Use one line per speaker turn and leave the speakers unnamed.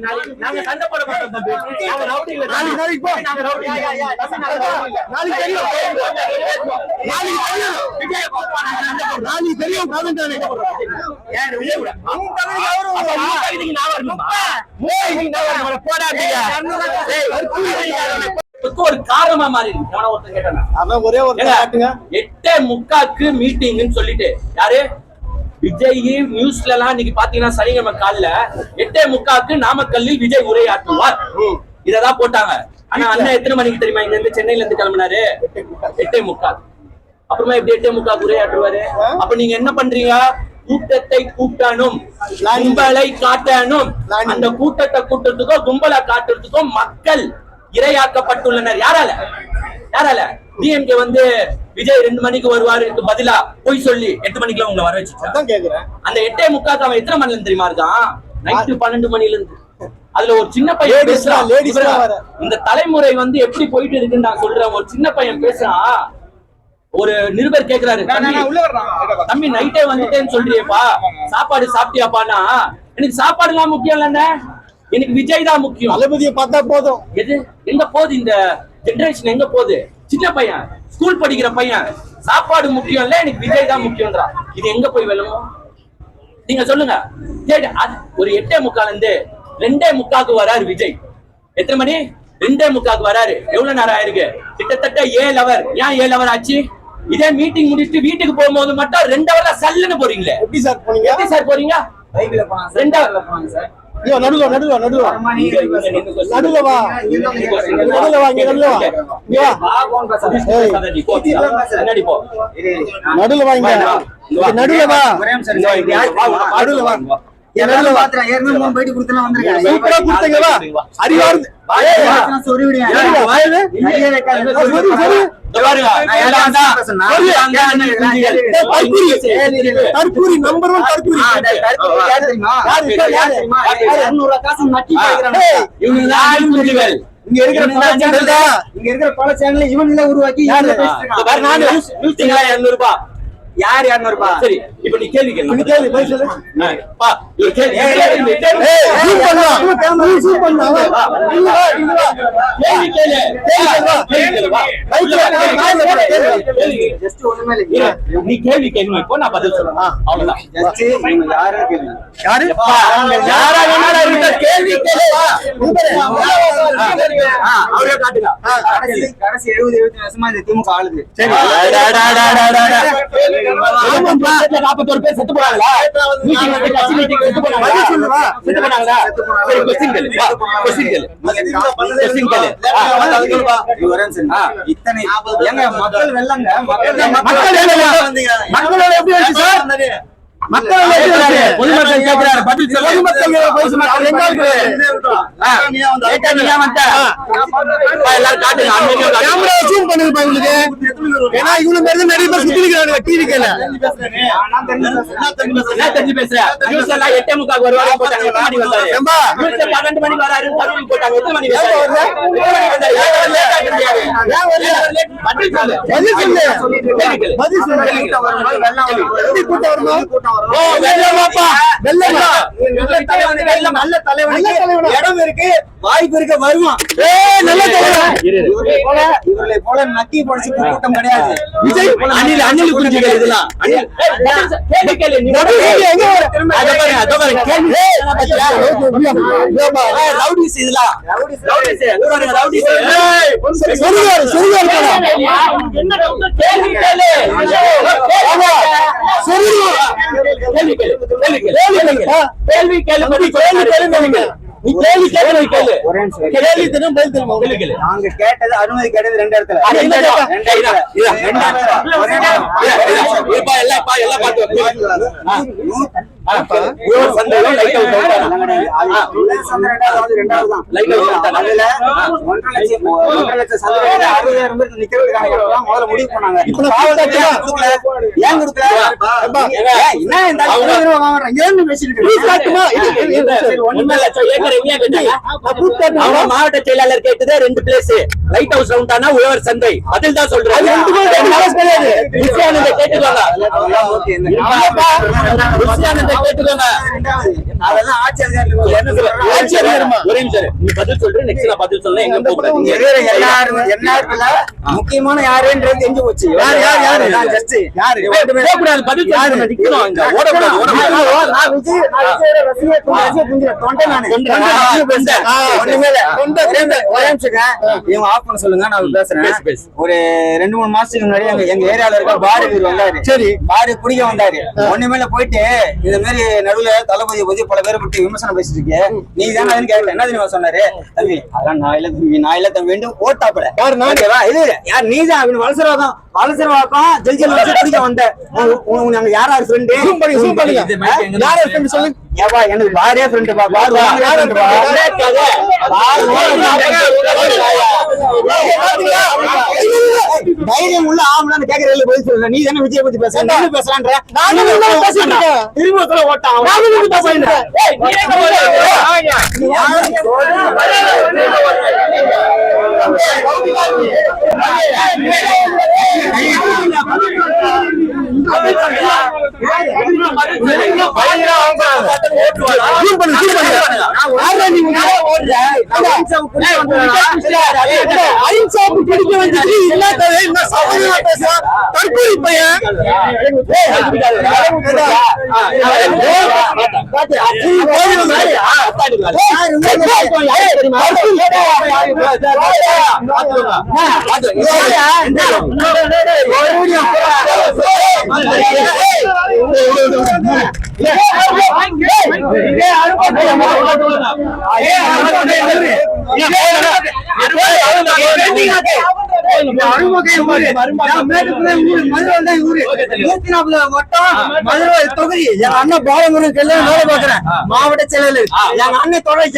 நாளைக்கு நாங்க சண்டை போட மாட்டோம் தம்பி நாங்க ரவுடிங்கள நாளைக்கு நாளைக்கு போ நாங்க ரவுடி நாளைக்கு தெரியும் நாளைக்கு தெரியும் நாளைக்கு தெரியும் கவர்மெண்ட் தானே ஏன் விஜய் கூட அவங்க தகுதிக்கு அவரு அப்ப தகுதிக்கு நான் வரணுமா உங்க தகுதிக்கு நான் வரணும் போடாதீங்க ஏய் ஒரு காரணமா மாறி இருக்கு. ஒருத்தன் கேட்டானா?
ஒரே ஒரு
எட்டே முக்காக்கு மீட்டிங்னு சொல்லிட்டு யாரு? விஜய் நியூஸ்ல எல்லாம் இன்னைக்கு பாத்தீங்கன்னா சனிக்கிழமை காலைல எட்டே முக்காக்கு நாமக்கல்லில் விஜய் உரையாற்றுவார். இததான் போட்டாங்க. ஆனா அண்ணன் எத்தனை மணிக்கு தெரியுமா? இங்க இருந்து சென்னையில இருந்து கிளம்பினாரு எட்டே முக்கால் அப்புறமா எப்படி எட்டே முக்காக்கு உரையாற்றுவாரு? அப்ப நீங்க என்ன பண்றீங்க? கூட்டத்தை கூட்டணும். கும்பலை காட்டணும். அந்த கூட்டத்தை கூட்டத்துக்கோ கும்பலை காட்டுறதுக்கோ மக்கள் இரையாக்கப்பட்டுள்ளனர். யாரால? யாரால? டிஎம்கே வந்து விஜய் ரெண்டு மணிக்கு வருவாருக்கு பதிலா போய் சொல்லி எட்டு மணிக்கு உங்களை வர வச்சு அந்த எட்டே முக்காக்கு அவன் எத்தனை மணில தெரியுமா இருக்கான்? நைட்டு பன்னெண்டு மணில இருந்து அதுல ஒரு சின்ன பையன் பேசுறான். இந்த தலைமுறை வந்து எப்படி போயிட்டு இருக்குன்னு நான் சொல்றேன். ஒரு சின்ன பையன் பேசுறான் ஒரு நிருபர் கேக்குறாரு தம்பி, நைட்டே வந்துட்டேன்னு சொல்றியேப்பா. சாப்பாடு சாப்பிட்டியாப்பானா எனக்கு சாப்பாடு எல்லாம் முக்கியம் இல்லைண்ணே. எனக்கு விஜய் தான் முக்கியம்.
தளபதியை பார்த்தா போதும்.
எது? எங்க போகுது இந்த ஜெனரேஷன் எங்க போகுது? சின்ன பையன் ஸ்கூல் படிக்கிற பையன் சாப்பாடு முக்கியம் இல்ல எனக்கு விஜய் தான் முக்கியம்ன்றான் இது எங்க போய் வெல்லுமோ நீங்க சொல்லுங்க. சரி, அது ஒரு எட்டே முக்கால இருந்து ரெண்டே முக்காக்கு வராரு விஜய். எத்தனை மணி? ரெண்டே முக்காக்கு வராரு. எவ்வளவு நேரம் ஆயிருக்கு? கிட்டத்தட்ட ஏழு அவர் ஏன் ஏழு அவர் ஆச்சு? இதே மீட்டிங் முடிச்சுட்டு வீட்டுக்கு போகும்போது மட்டும் ரெண்டு ஹவர்ல சல்லுன்னு போறீங்களே.
எப்படி சார் போனீங்க?
எப்படி சார் போறீங்க? ரெண்டு
கார்ல போனாங்க சார்.
ஐயோ
இங்க நின்னு சொல்லு.
நடுவுல வா. நடுவுல வா இங்க நடுவுல வா. இங்க வா. நடுவுல வா இங்க. நடுவுல வா.
யார்
வா, வா.
பாத்துறேன். ஏற்கனவே மூணு பைட்டு வந்திருக்கேன்.
சூப்பரா அறிவார்ந்து தற்கூரி. தற்கூரி நம்பர் ஒன் தற்கூரி.
இங்க இருக்கிற பல சேனல். இங்க இருக்கிற பல சேனல் இவனுங்கள உருவாக்கி
யாரு?
இவனுங்க
ஆ,
பேசிட்டு
இங்க பாரு, நானு
இருக்காங்க.
நியூஸ்- நியூஸ் திங்களா 200 ரூபாய்.
யார் இருப்பா
சரி, இப்ப நீ கேள்வி கேளு.
நீ கேளு, பதில் சொல்லு.
பா, இவர் கேள்வி- கேள்வி- கேள்வி-
zoom பண்ணலாம்.
கேள்வி கேளு.
கேள்வி.
கேள்வி. கேள்வி.
ஜஸ்ட் ஒண்ணுமே இல்ல
நீ கேள்வி கேள்வி இப்போ நான் பதில் சொல்றேன் அவ்வளவுதான்
ஜஸ்ட் இவங்க யாரும் கேள்வி
யாரு?
எப்பா, யாரா வேணாலும் இருக்கட்டும், கேள்வி கேளு. அவரே காட்டுங்க.
கடைசி எழுபது எழுபத்தி வருஷமா இந்த திமுக ஆளுது.
நாற்பத்தோரு பேர் செத்து போனாங்களா? மீட்டிங் வந்து கட்சி மீட்டிங் செத்து போனாங்களா?
பதில் சொல்லு, வா.
செத்து போனாங்களா? சரி கொஸ்டின் கேளு வா கொஸ்டின் கேளு கொஸ்டின் கேளு ஆ,
இது ஒரே நிமிஷம்.
ஆ.
இத்தனை ஏங்க மக்கள் வெள்ளங்க. மக்கள்
மக்கள் எப்படி சார்?
பொதுமக்கள் கேட்கிறாரு. பதில் சொல்லு
பொதுமக்கள் பேசும் மக்கள் எங்க இருக்கு?
ஆ, கேட்டா நீ ஏன் வந்த? வா, எல்லாரும் காட்டுங்க. அமைதியா காட்டுங்க.
கேமரா zoom பண்ணுங்கப்பா இவங்களுக்கு. ஏன்னா மாதிரி தான் நிறைய பேர் சுத்தி இருக்கிறானுங்க TV க்கேல.
நான் தெரிஞ்சு பேசுறேன்.
நியூஸ் எல்லாம் எட்டே முக்காக்கு வருவாரு போட்டாங்க. மணி வந்தாரு? பன்னெண்டு மணிக்கு வராரு, கரூருக்கு போட்டாங்க. எத்தனை மணிக்கு வந்தாரு? பதில் சொல்லு.
பதில்
கூட்டம்
வரணும்?
கூட்டம் நல்ல தலைவனுக்கு நல்ல
நல்ல
தலைவனுக்கு
தலைவனா?
இடம் இருக்கு வாய்ப்பு இருக்கு வருவான்
ஏய், நல்ல தலைவன்.
இரு, இரு.
இவர்களை போல இவர்களை போல நக்கி படிச்சு கூட்டம் கிடையாது
விஜய்
அணில் அணில் குஞ்சுகள் இதெல்லாம் ரவுடிஸ் இதெல்லாம். ரவுடிஸ். இதோ பாருங்க, ரவுடிஸ். ஏய்,
சொருகாரு, சொருகாரு போடா.
என்ன doubt? கேள்வி கேளு.
ஆமா. சொருகு.
கேள்வி கேளு. கேள்வி கேளு.
கேள்வி கேளு. ஆ.
கேள்வி.
கேள்வி.
நீ கேளு, நீ.
கேள்வி தெரியும் பதில் தெரியுமா
கேளு.
நாங்க கேட்டது அனுமதி கிடையாது ரெண்டு இடத்துல?
ரெண்டு இதா,
முடிவு பண்ணாங்க. ஏன் கொடுக்கல? என்ன பேசிட்டு
மாவட்ட செயலாளர் கேட்டதே ரெண்டு பிளேஸ் லைட் ஹவுஸ் ரவுண்டானா உழவர் சந்தை பதில் தான் சொல்றேன். நித்யானந்த கேட்டுக்கோங்க நித்யானந்த கேட்டுக்கோங்க? ஒரே நிமிஷம் நீ பதில் சொல்ற நெக்ஸ்ட் நான் பதில் சொல்றேன் எங்க
எல்லாரும் முக்கியமான யாருன்றது தெரிஞ்சு போச்சு
யார், யார், யாரு? யாரு?
கூடாது பதில் நிக்கணும் ஓடக்கூடாது ஓடக்கூடாது
நான் விஜய் நான் தொண்டை நானு
தொண்டை.
ஒண்ணுமே இல்ல.
தொண்டை.
இவங்க ஆஃப் பண்ண சொல்லுங்க நான் பேசுறேன்.
பேசு, பேசு.
ஒரு ரெண்டு மூணு மாசத்துக்கு முன்னாடி எங்க எங்க ஏரியால இருக்க பாரு வந்தாரு.
சரி.
பாரு குடிக்க வந்தாரு. ஒண்ணுமேல போயிட்டு இந்த மாதிரி நடுவுல தளபதி பத்தி பல பேரை பத்தி விமர்சனம் பேசிட்டு இருக்கே நீ தானே அதுன்னு கேட்கல என்ன தெரியுமா சொன்னாரு? தம்பி அதெல்லாம் நான் இல்ல தம்பி நான் இல்ல தம்பி வேண்டும் ஓட்டாப்பட
யாரு நான்?
இது யார் நீ தான் அப்படின்னு வலசரவாதம் வலசரவாக்கம் ஜெல் ஜெல் வச்சு குடிக்க வந்த. உன்- உன்- உன் அங்க யார் யார் ஃப்ரெண்டு
Zoom பண்ணி.
இது mic எங்க
யார் friend சொல்லு.
ஏப்பா எனக்கு பாரே ஃப்ரெண்டு பா பார்
யார்
தைரியம் உள்ள ஆம்பளை கேக்குறதுல பதில் சொல்ல நீ தானே விஜய் பத்தி பேசுற?
நானும் பேசிட்டு இருக்கேன்.
திரும்ப சொல்ல ஓட்டான்
நானும் உள்ள பேசிட்டு அஹிம்சாவுக்கு பிடிக்க வந்துட்டு என்ன கதை, என்ன பேசுறான்? தற்கொலை பையன்.
தொகுதி மாவட்ட செயலாளர் எங்க அண்ணன் தொடர்